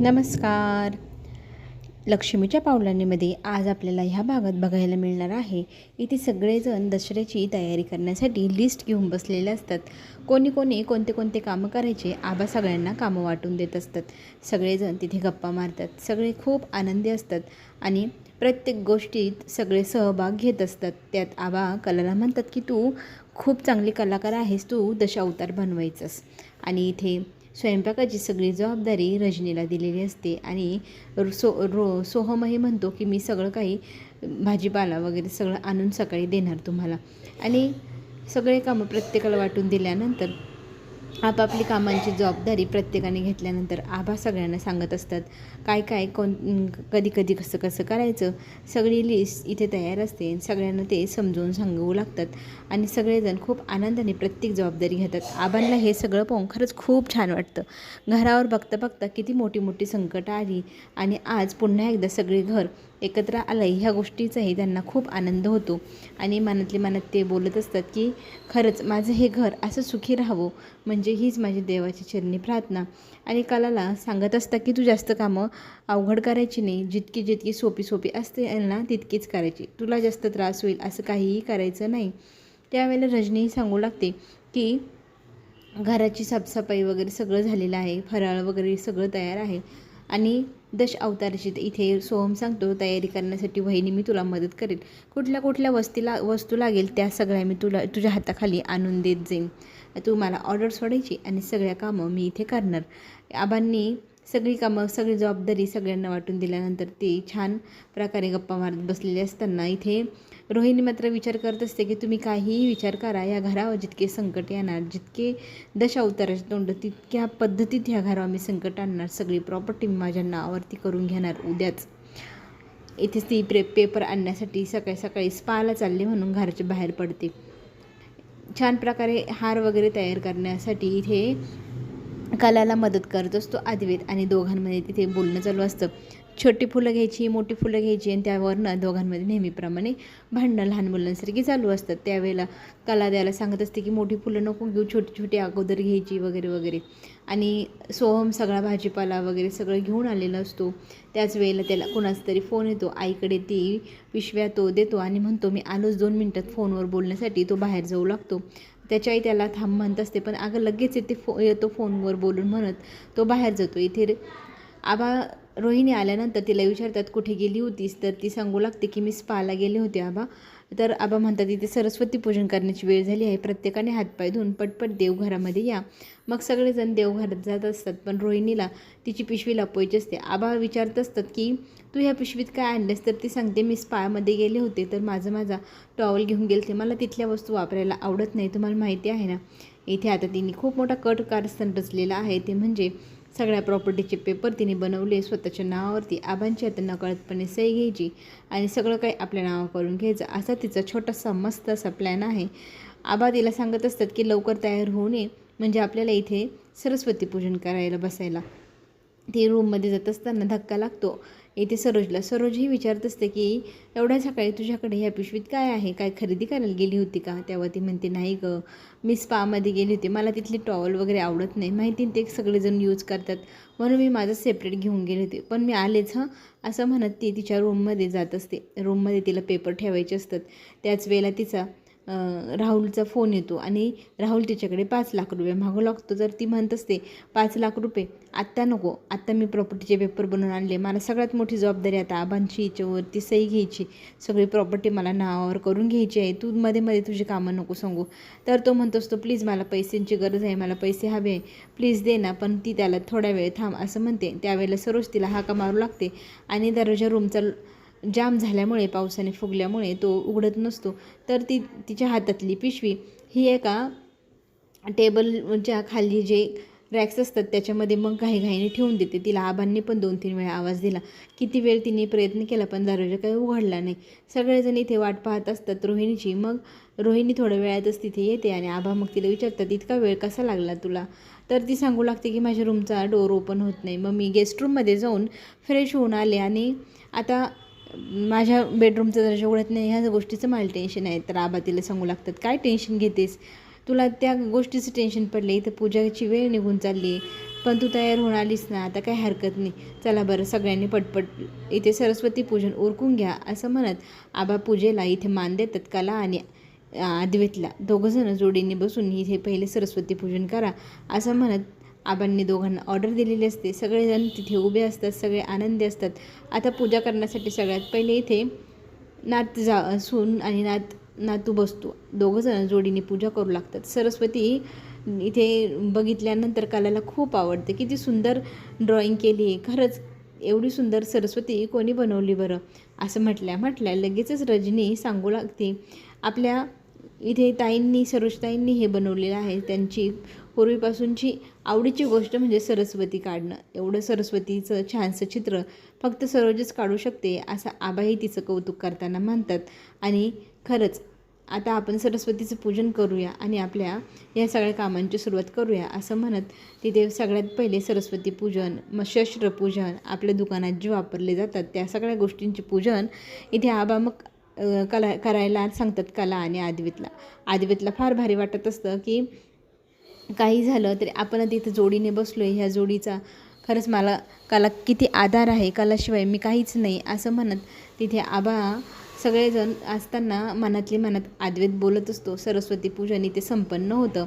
नमस्कार. लक्ष्मीच्या पावलांनीमध्ये आज आपल्याला ह्या भागात बघायला मिळणार आहे. इथे सगळेजण दसऱ्याची तयारी करण्यासाठी लिस्ट घेऊन बसलेले असतात. कोणी कोणी कोणते कोणते कामं करायचे आबा सगळ्यांना कामं वाटून देत असतात. सगळेजण तिथे गप्पा मारतात. सगळे खूप आनंदी असतात आणि प्रत्येक गोष्टीत सगळे सहभाग घेत असतात. त्यात आबा कलाला म्हणतात की तू खूप चांगली कलाकार आहेस. तू दशावतार बनवायचंस. आणि इथे स्वयंपाकाची सगळी जबाबदारी रजनीला दिलेली असते आणि रो- सो रो सोहमही म्हणतो की मी सगळं काही भाजीपाला वगैरे सगळं आणून सकाळी देणार तुम्हाला. आणि सगळे कामं प्रत्येकाला वाटून दिल्यानंतर आपापली कामांची जबाबदारी प्रत्येकाने घेतल्यानंतर आभा सगळ्यांना सांगत असतात. काय काय कोण कधी कधी कसं कसं करायचं? सगळी लिस्ट इथे तयार असते सगळ्यांना ते समजवून सांगू लागतात. आणि सगळेजण खूप आनंदाने प्रत्येक जबाबदारी घेतात. आबांना हे सगळं पाहून खरंच खूप छान वाटतं. घरावर बघता बघता किती मोठी मोठी संकटं आली आणि आज पुन्हा एकदा सगळे घर एकत्र आलं ह्या गोष्टीचाही त्यांना खूप आनंद होतो. आणि मनातले मनात ते बोलत असतात की खरंच माझं हे घर असं सुखी राहावं म्हणजे हीच माझी देवाची चरणी प्रार्थना. आणि कलाला सांगत असतात की तू जास्त कामं अवघड करायची नाही जितकी जितकी सोपी सोपी असते ना तितकीच करायची. तुला जास्त त्रास होईल असं काहीही करायचं नाही. त्यावेळेला रजनीही सांगू लागते की घराची साफसफाई वगैरे सगळं झालेलं आहे फराळ वगैरे सगळं तयार आहे. आणि दश अवताराची इथे सोहम सांगतो तयारी करण्यासाठी वहिनी मी तुला मदत करेल. कुठल्या कुठल्या वस्तीला वस्तू लागेल त्या सगळ्या मी तुला तुझ्या हाताखाली आणून देत जाईन. तू मला ऑर्डर सोडायची आणि सगळ्या कामं मी इथे करणार. आबांनी सगळी कामं सगळी जबाबदारी सगळ्यांना वाटून दिल्यानंतर ते छान प्रकारे गप्पा मारत बसलेले असताना इथे रोहिणी मात्र विचार करत असते की तुम्ही काहीही विचार करा या घरावर जितके संकट येणार जितके दशावताराचे तोंड तितक्या पद्धतीत ह्या घरावर मी संकट आणणार सगळी प्रॉपर्टी मी माझ्या नावावरती करून घेणार उद्याच. इथेच ती प्रे पेपर आणण्यासाठी सकाळी सकाळी स्पाला चालले म्हणून घराच्या बाहेर पडते. छान प्रकारे हार वगैरे तयार करण्यासाठी इथे कलाला मदत करत असतो अद्वैत आणि दोघांमध्ये तिथे बोलणं चालू असतं. छोटी फुलं घ्यायची मोठी फुलं घ्यायची आणि त्यावरनं दोघांमध्ये नेहमीप्रमाणे भांडणं लहान मुलांसारखी चालू असतात. त्यावेळेला कला द्यायला सांगत असते की मोठी फुलं नको घेऊ छोटी छोटी अगोदर घ्यायची वगैरे वगैरे. आणि सोहम सगळा भाजीपाला वगैरे सगळं घेऊन आलेला असतो. त्याच वेळेला त्याला कोणाचा तरी फोन येतो. आईकडे ती पिशव्या तो देतो आणि म्हणतो मी आलोच दोन मिनटात फोनवर बोलण्यासाठी तो बाहेर जाऊ लागतो. त्याच्याही त्याला थांब म्हणत असते. पण अगं लगेच येते फो येतो फोनवर बोलून म्हणत तो बाहेर जातो. इथे आबा रोहिणी आल्यानंतर तिला विचारतात कुठे गेली होतीस? तर ती सांगू लागते की मी स्पाला गेले होते आबा. तर आबा म्हणतात इथे सरस्वती पूजन करण्याची वेळ झाली आहे. प्रत्येकाने हातपाय धुवून पटपट देवघरामध्ये या. मग सगळेजण देवघरात जात असतात. पण रोहिणीला तिची पिशवी लपवायची असते. आबा विचारत असतात की तू ह्या पिशवीत काय आणलंस? तर ती सांगते मी स्पामध्ये गेले होते तर माझं माझा टॉवल घेऊन गेले मला तिथल्या वस्तू वापरायला आवडत नाही तुम्हाला माहिती आहे ना? इथे आता तिने खूप मोठा कट कारस्थान रचलेला आहे. ते म्हणजे सगळ्या प्रॉपर्टीचे पेपर तिने बनवले स्वतःच्या नावावरती आबांची आता नकळतपणे सही घ्यायची आणि सगळं काही आपल्या नावावर करून घ्यायचं. असा तिचा छोटासा मस्त असा प्लॅन आहे. आबा तिला सांगत असतात की लवकर तयार होऊ नये म्हणजे आपल्याला इथे सरस्वती पूजन करायला बसायला. ती रूममध्ये जात असताना धक्का लागतो. येथे सरोजला सरोजही विचारत असते की एवढ्या सकाळी तुझ्याकडे ह्या पिशवीत काय आहे? काय खरेदी करायला गेली होती का? तेव्हा ती म्हणते नाही गं मी स्पामध्ये गेली होती. मला तिथली टॉवल वगैरे आवडत नाही. माहिती ते सगळेजण यूज करतात. म्हणून मी माझं सेपरेट घेऊन गेले होते. पण मी आलेच हं? असं म्हणत ती तिच्या रूममध्ये जात असते. रूममध्ये तिला पेपर ठेवायचे असतात. त्याच वेळेला तिचा राहुलचा फोन येतो आणि राहुल तिच्याकडे पाच लाख रुपये मागू लागतो. तर ती म्हणत असते पाच लाख रुपये? आत्ता नको. आत्ता मी प्रॉपर्टीचे पेपर बनवून आणले. मला सगळ्यात मोठी जबाबदारी आता आबांची याच्यावरती सही घ्यायची. सगळी प्रॉपर्टी मला नावावर करून घ्यायची आहे. तू मध्ये मध्ये तुझी कामं नको सांगू. तर तो म्हणत असतो प्लीज मला पैशांची गरज आहे. मला पैसे हवे आहे. प्लीज दे ना पण ती त्याला थोड्या वेळ थांब असं म्हणते. त्यावेळेला सरोज तिला हाका मारू लागते आणि दरवाजा रूमचा जाम झाल्यामुळे पावसाने फुगल्यामुळे तो उघडत नसतो. तर ती तिच्या हातातली पिशवी ही एका टेबलच्या खाली जे रॅक्स असतात त्याच्यामध्ये मग घाईघाईने ठेवून देते. तिला आबांनी पण दोन तीन वेळा आवाज दिला. किती वेळ तिने प्रयत्न केला पण दरवाजा काही उघडला नाही. सगळेजण इथे वाट पाहत असतात रोहिणीची. मग रोहिणी थोड्या वेळातच तिथे येते आणि आबा मग तिला विचारतात इतका वेळ कसा लागला तुला? तर ती सांगू लागते की माझ्या रूमचा डोर ओपन होत नाही. मग मी गेस्ट रूममध्ये जाऊन फ्रेश होऊन आले आणि आता माझ्या बेडरूमचं दर्जा उघडत नाही ह्या गोष्टीचं मला टेन्शन आहे तर आबा तिला सांगू लागतात काय टेन्शन घेतेस? तुला त्या गोष्टीचं टेन्शन पडले इथं पूजाची वेळ निघून चालली पण तू तयार होऊन आलीस ना आता काही हरकत नाही. चला बरं सगळ्यांनी पटपट इथे सरस्वती पूजन उरकून घ्या असं म्हणत आबा पूजेला इथे मान देतात कला आणि आदिवेतला. दोघंजणं जोडीने बसून इथे पहिले सरस्वती पूजन करा असं म्हणत आबांनी दोघांना ऑर्डर दिलेली असते. सगळेजण तिथे उभे असतात सगळे आनंदी असतात. आता पूजा करण्यासाठी सगळ्यात पहिले इथे नात जा सून आणि नात नातू बसतो. दोघंजणं जोडीने पूजा करू लागतात. सरस्वती इथे बघितल्यानंतर कलाला खूप आवडते किती सुंदर ड्रॉइंग केली आहे. खरंच एवढी सुंदर सरस्वती कोणी बनवली बरं? असं म्हटल्या म्हटल्या लगेचच रजनी सांगू लागते. आपल्या इथे ताईंनी सरोजताईंनी हे बनवलेलं आहे. त्यांची पूर्वीपासूनची आवडीची गोष्ट म्हणजे सरस्वती काढणं. एवढं सरस्वतीचं छानसं चित्र फक्त सरोजच काढू शकते असं आबाही तिचं कौतुक करताना म्हणतात. आणि खरंच आता आपण सरस्वतीचं पूजन करूया आणि आपल्या या सगळ्या कामांची सुरुवात करूया असं म्हणत तिथे सगळ्यात पहिले सरस्वती पूजन मग शस्त्रपूजन आपल्या दुकानात जे वापरले जातात त्या सगळ्या गोष्टींचे पूजन इथे आबा मग कला करायला सांगतात कला आणि आदवीतला. आदवीतला फार भारी वाटत असतं की काही झालं तरी आपण तिथं जोडीने बसलो आहे ह्या जोडीचा. खरंच मला कला किती आधार आहे कलाशिवाय मी काहीच नाही असं म्हणत. तिथे आबा सगळेजण असताना मनातली मनात आदवेत बोलत असतो. सरस्वती पूजन इथे संपन्न होतं.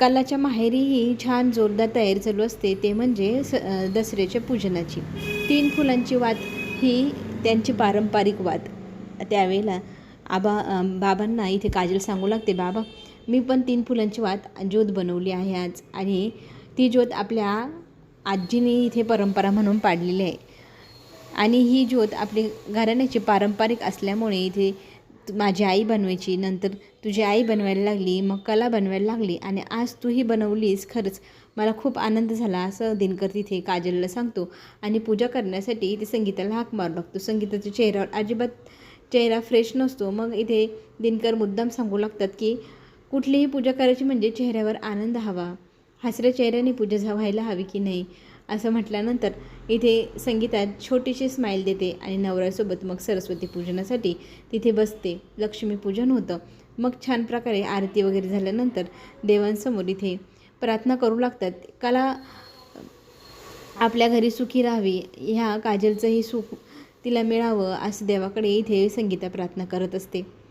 कलाच्या माहेरीही छान जोरदार तयारी चालू असते. ते म्हणजे स दसऱ्याच्या पूजनाची. तीन फुलांची वात ही त्यांची पारंपरिक वात. त्यावेळेला आबा बाबांना इथे काजल सांगू लागते बाबा मी पण तीन फुलांची वात ज्योत बनवली आहे आज. आणि ती ज्योत आपल्या आजीने इथे परंपरा म्हणून पाडलेली आहे. आणि ही ज्योत आपली घराण्याची पारंपरिक असल्यामुळे इथे माझी आई बनवायची नंतर तुझी आई बनवायला लागली मग कला बनवायला लागली आणि आज तू ही बनवलीस खरंच मला खूप आनंद झाला असं दिनकर तिथे काजलला सांगतो. आणि पूजा करण्यासाठी इथे संगीताला हाक मारू लागतो. संगीताच्या चेहऱ्यावर अजिबात चेहरा फ्रेश नसतो. मग इथे दिनकर मुद्दाम सांगू लागतात की कुठलीही पूजा करायची म्हणजे चेहऱ्यावर आनंद हवा. हसऱ्या चेहऱ्याने पूजा झा- व्हायला हवी की नाही असं म्हटल्यानंतर इथे संगीतात छोटीशी स्माईल देते आणि नवऱ्यासोबत मग सरस्वती पूजनासाठी तिथे बसते. लक्ष्मीपूजन होतं. मग छान प्रकारे आरती वगैरे झाल्यानंतर देवांसमोर इथे प्रार्थना करू लागतात. कला आपल्या घरी सुखी राहावी. ह्या काजलचंही सुख तिला मिळावं असं देवाकडे इथे संगीता प्रार्थना करत असते.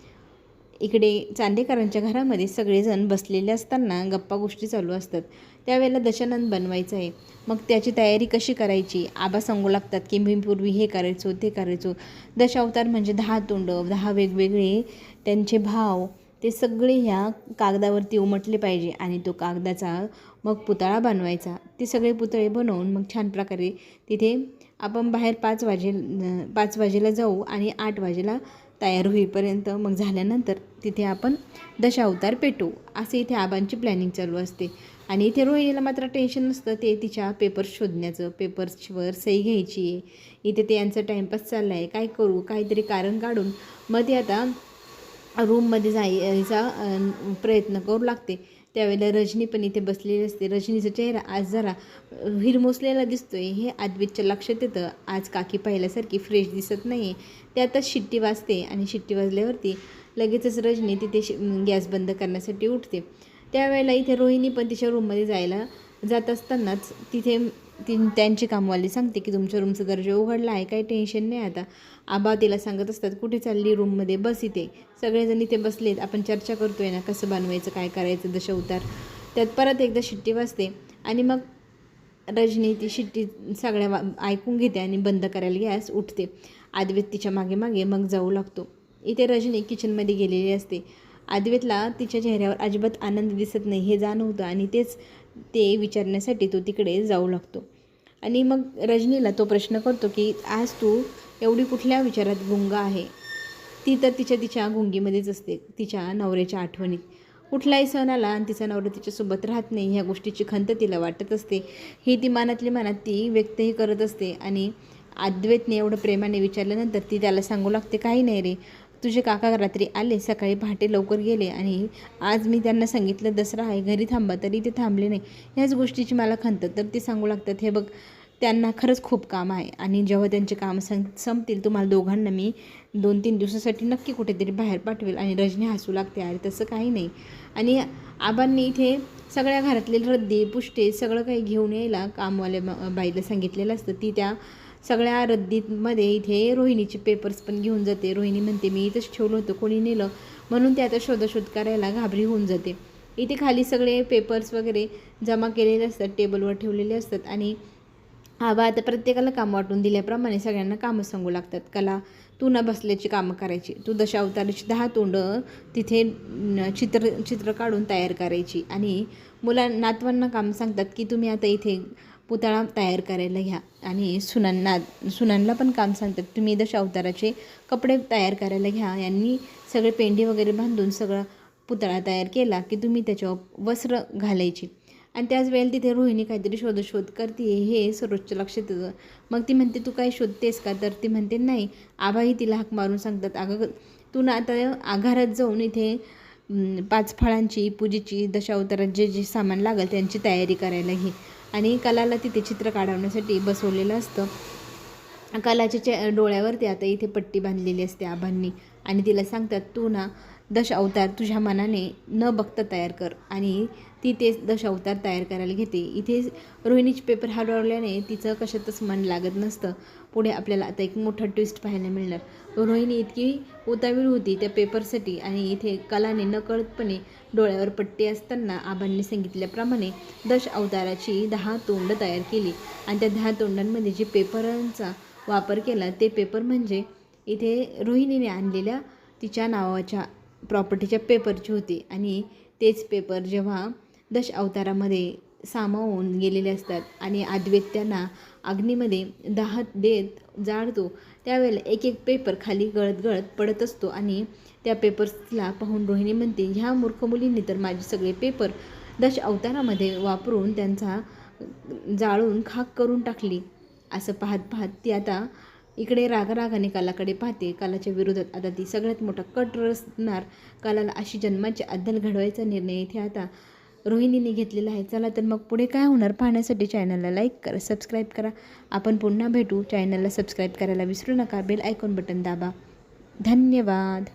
इकडे चांदेकरांच्या घरामध्ये सगळेजण बसलेले असताना गप्पा गोष्टी चालू असतात. त्यावेळेला दशानंद बनवायचं आहे. मग त्याची तयारी कशी करायची? आबा सांगू लागतात की मी पूर्वी हे करायचो ते करायचो. दशावतार म्हणजे दहा तोंड दहा वेगवेगळे त्यांचे भाव ते सगळे ह्या कागदावरती उमटले पाहिजे आणि तो कागदाचा मग पुतळा बनवायचा. ते सगळे पुतळे बनवून मग छान प्रकारे तिथे आपण बाहेर पाच वाजे पाच वाजेला जाऊ आणि आठ वाजेला तयार होईपर्यंत मग झाल्यानंतर तिथे आपण दशावतार पेटू असे इथे आबांची प्लॅनिंग चालू असते. आणि इथे रोहिणीला मात्र टेन्शन नसतं. ते तिच्या पेपर्स शोधण्याचं पेपर्सवर सही घ्यायची आहे. इथे ते यांचं टाईमपास चालला आहे काय करू? काहीतरी कारण काढून मग ते आता रूममध्ये जायचा प्रयत्न करू लागते. त्यावेळेला रजनी पण इथे बसलेली असते. रजनीचा चेहरा आज जरा हिरमोसलेला हिरमोसलेला दिसतोय. हे आदवितच्या लक्षात येतं. आज काकी पाहिल्यासारखी फ्रेश दिसत नाही त्यातच शिट्टी वाजते आणि शिट्टी वाजल्यावरती लगेचच रजनी तिथे शि गॅस बंद करण्यासाठी उठते. त्यावेळेला इथे रोहिणी पण तिच्या रूममध्ये जायला जात असतानाच तिथे ती त्यांची कामवाली सांगते की तुमच्या रूमचा दर्जा उघडला आहे काही टेन्शन नाही आता. आबा तिला सांगत असतात कुठे चालली रूममध्ये बस इथे. सगळेजण इथे बसलेत. आपण चर्चा करतोय ना कसं बनवायचं काय करायचं दशअवतार त्यात परत एकदा शिट्टी वाजते आणि मग रजनी ती शिट्टी सगळ्या वा ऐकून घेते आणि बंद करायला गॅस उठते. आदवेत तिच्यामागे मागे मग जाऊ लागतो. इथे रजनी किचनमध्ये गेलेली असते. आदवेतला तिच्या चेहऱ्यावर अजिबात आनंद दिसत नाही हे जाणवतं आणि तेच ते विचारण्यासाठी तो तिकडे जाऊ लागतो. आणि मग रजनीला तो प्रश्न करतो की आज तू एवढी कुठल्या विचारात गुंग आहे? ती तर तिच्या तिच्या गुंगीमध्येच असते तिच्या नवऱ्याच्या आठवणीत. कुठलाही सण आला आणि तिचा नवरा तिच्यासोबत राहत नाही ह्या गोष्टीची खंत तिला वाटत असते. ही ती मनातली मनात ती व्यक्तही करत असते आणि अद्वैतने एवढं प्रेमाने विचारल्यानंतर ती त्याला सांगू लागते काही नाही रे तुझे काका रात्री आले सकाळी पहाटे लवकर गेले आणि आज मी त्यांना सांगितलं दसरा आहे घरी थांबा तरी ते थांबले नाही. ह्याच गोष्टीची मला खंत तर ते सांगू लागतात हे बघ त्यांना खरंच खूप काम आहे आणि जेव्हा त्यांचे काम सं संपतील तुम्हाला दोघांना मी दोन तीन दिवसासाठी नक्की कुठेतरी बाहेर पाठवेल आणि रजनी हसू लागते अरे तसं काही नाही. आणि आबांनी इथे सगळ्या घरातले रद्दी पुष्टे सगळं काही घेऊन यायला कामवाल्या बाईला सांगितलेलं असतं. ती त्या सगळ्या रद्दीमध्ये इथे रोहिणीचे पेपर्स पण घेऊन जाते. रोहिणी म्हणते मी इथंच ठेवलं होतं कोणी नेलं? म्हणून ते आता शोधाशोध करायला घाबरी होऊन जाते. इथे खाली सगळे पेपर्स वगैरे जमा केलेले असतात टेबलवर ठेवलेले असतात आणि आबा आता प्रत्येकाला काम वाटून दिल्याप्रमाणे सगळ्यांना कामं सांगू लागतात. कला तू न बसल्याची कामं करायची. तू दशावताराची दहा तोंड तिथे चित्र चित्र काढून तयार करायची. आणि मुला नातवांना काम सांगतात की तुम्ही आता इथे पुतळा तयार करायला घ्या. आणि सुनांना सुनांना पण काम सांगतात तुम्ही दशावताराचे कपडे तयार करायला घ्या. यांनी सगळे पेंडी वगैरे बांधून सगळं पुतळा तयार केला की तुम्ही त्याच्यावर वस्त्र घालायची. आणि त्याच वेळेला तिथे रोहिणी काहीतरी शोधशोध करते हे सर्वोच्च लक्षात येतं. मग ती म्हणते तू काय शोधतेस का? तर ती म्हणते नाही आबाही तिला हाक मारून सांगतात. अगं तू ना आता आघारात जाऊन इथे पाच फळांची पूजेची दशावतारात जे जे सामान लागेल त्यांची तयारी करायला घे. आणि कलाला तिथे चित्र काढवण्यासाठी बसवलेलं असतं. कलाच्या चे डोळ्यावरती आता इथे पट्टी बांधलेली असते आभांनी. आणि तिला सांगतात तू ना दश अवतार तुझ्या मनाने न बघता तयार कर आणि ती ते दश अवतार तयार करायला घेते. इथे रोहिणीचे पेपर हरवल्याने तिचं कशातच मन लागत नसतं. पुढे आपल्याला आता एक मोठा ट्विस्ट पाहायला मिळणार. रोहिणी इतकी उतावीळ होती त्या पेपरसाठी आणि इथे कलाने नकळतपणे डोळ्यावर पट्टी असताना आबांनी सांगितल्याप्रमाणे दश अवताराची दहा तोंड तयार केली. आणि त्या दहा तोंडांमध्ये जे पेपरांचा वापर केला ते पेपर म्हणजे इथे रोहिणीने आणलेल्या तिच्या नावाच्या प्रॉपर्टीच्या पेपरची होती. आणि तेच पेपर जेव्हा दश अवतारामध्ये सामावून गेलेले असतात आणि अद्वैत त्यांना अग्नीमध्ये दाहत देत जाळतो त्यावेळेला एक एक पेपर खाली गळत गळत पडत असतो आणि त्या पेपर्सला पाहून रोहिणी म्हणते ह्या मूर्ख मुलींनी तर माझे सगळे पेपर दश अवतारामध्ये वापरून त्यांचा जाळून खाक करून टाकली. असं पाहत पाहत ती आता इकडे रागारागाने कलाकडे पाहते. कलाच्या विरोधात आता ती सगळ्यात मोठा कट रचणार. कलाला अशी जन्माची अद्दल घडवायचा निर्णय इथे आता रोहिणीने घेतलेला आहे. चला तर मग पुढे काय होणार? पाहण्यासाठी चॅनलला लाईक करा सबस्क्राईब करा. आपण पुन्हा भेटू. चॅनलला सबस्क्राईब करायला विसरू नका. बेल आयकॉन बटन दाबा. धन्यवाद.